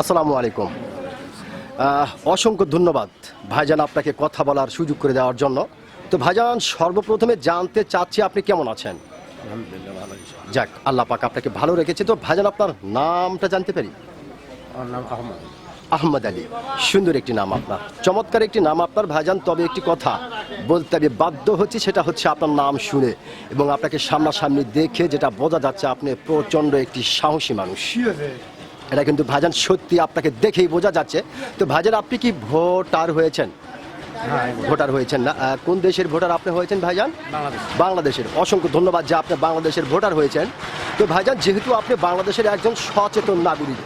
আসসালামু আলাইকুম। অসংখ্য ধন্যবাদ ভাইজান আপনাকে কথা বলার সুযোগ করে দেওয়ার জন্য। তো ভাইজান সর্বপ্রথমে জানতে চাচ্ছি আপনি কেমন আছেন? যাক আল্লাহ পাক আপনাকে ভালো রেখেছে। তো ভাইজান আপনার নামটা জানতে পারি? আমার নাম আহমদ। আহমদ আলী। সুন্দর একটি নাম আপনার। চমৎকার একটি নাম আপনার ভাইজান। তবে একটি কথা বলতে আমি বাধ্য হচ্ছি সেটা হচ্ছে আপনার নাম শুনে এবং আপনাকে সামনাসামনি দেখে যেটা বোঝা যাচ্ছে আপনি প্রচণ্ড একটি সাহসী মানুষ। এটা কিন্তু ভাইজান সত্যি আপনাকে দেখেই বোঝা যাচ্ছে। তো ভাইজান আপনি কি ভোটার হয়েছেন? হ্যাঁ ভোটার। হয়েছেন না। কোন দেশের ভোটার আপনি হয়েছেন ভাইজান? বাংলাদেশের। অসংখ্য ধন্যবাদ যে আপনি বাংলাদেশের ভোটার হয়েছেন। তো ভাইজান যেহেতু আপনি বাংলাদেশের একজন সচেতন নাগরিক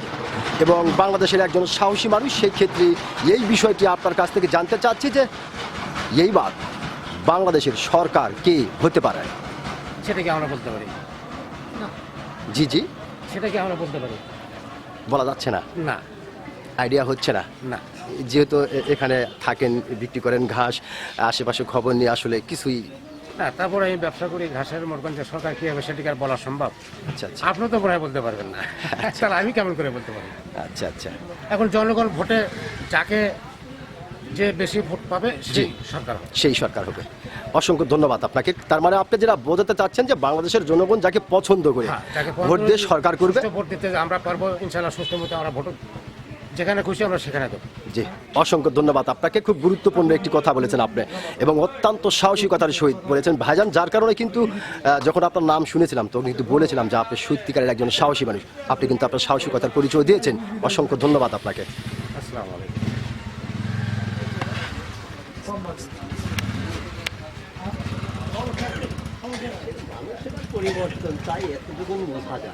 এবং বাংলাদেশের একজন সাহসী মানুষ সেই ক্ষেত্রে এই বিষয়টি আপনার কাছ থেকে জানতে চাচ্ছি যে এইবার বাংলাদেশের সরকার কে হতে পারে? সেটা কি আমরা বলতে পারি? জি জি। সেটা কি আমরা বলতে পারি? বলা যাচ্ছে না। না। আইডিয়া হচ্ছে না। না। যেহেতু এখানে থাকেন বিক্রি করেন ঘাস আশেপাশে খবর নিয়ে আসলে কিছুই না তারপরে আমি ব্যবসা করি ঘাসের মরগঞ্জ সরকার কী হবে সেটিকে আর বলা সম্ভব? আচ্ছা আচ্ছা। আপনি তো প্রায় বলতে পারবেন না। তাহলে আমি কেমন করে বলতে পারব আচ্ছা আচ্ছা। এখন জনগণ ভোটে যাকে যে বেশি ভোট পাবে সেই সরকার হবে। সেই সরকার হবে। অসংখ্য ধন্যবাদ আপনাকে। তার মানে আপনি যেটা বোঝাতে চাচ্ছেন যে বাংলাদেশের জনগণ যাকে পছন্দ করে হ্যাঁ, ভোট দিয়ে সরকার করবে। ভোট দিতে আমরা পারব ইনশাল্লাহ সুস্থ মতো আমরা ভোট যেখানে খুশি আমরা সেখানে দেবো। জি অসংখ্য ধন্যবাদ আপনাকে। খুব গুরুত্বপূর্ণ একটি কথা বলেছেন আপনি এবং অত্যন্ত সাহসিকতার সহিত বলেছেন। ভাইজান যার কারণে কিন্তু যখন আপনার নাম শুনেছিলাম তো কিন্তু বলেছিলাম যে আপনি সত্যিকারের একজন সাহসী মানুষ। আপনি কিন্তু আপনার সাহসিকতার পরিচয় দিয়েছেন। অসংখ্য ধন্যবাদ আপনাকে। আসসালামু আলাইকুম। 나는 꼬리 버튼 따위 에트북은 못 사자.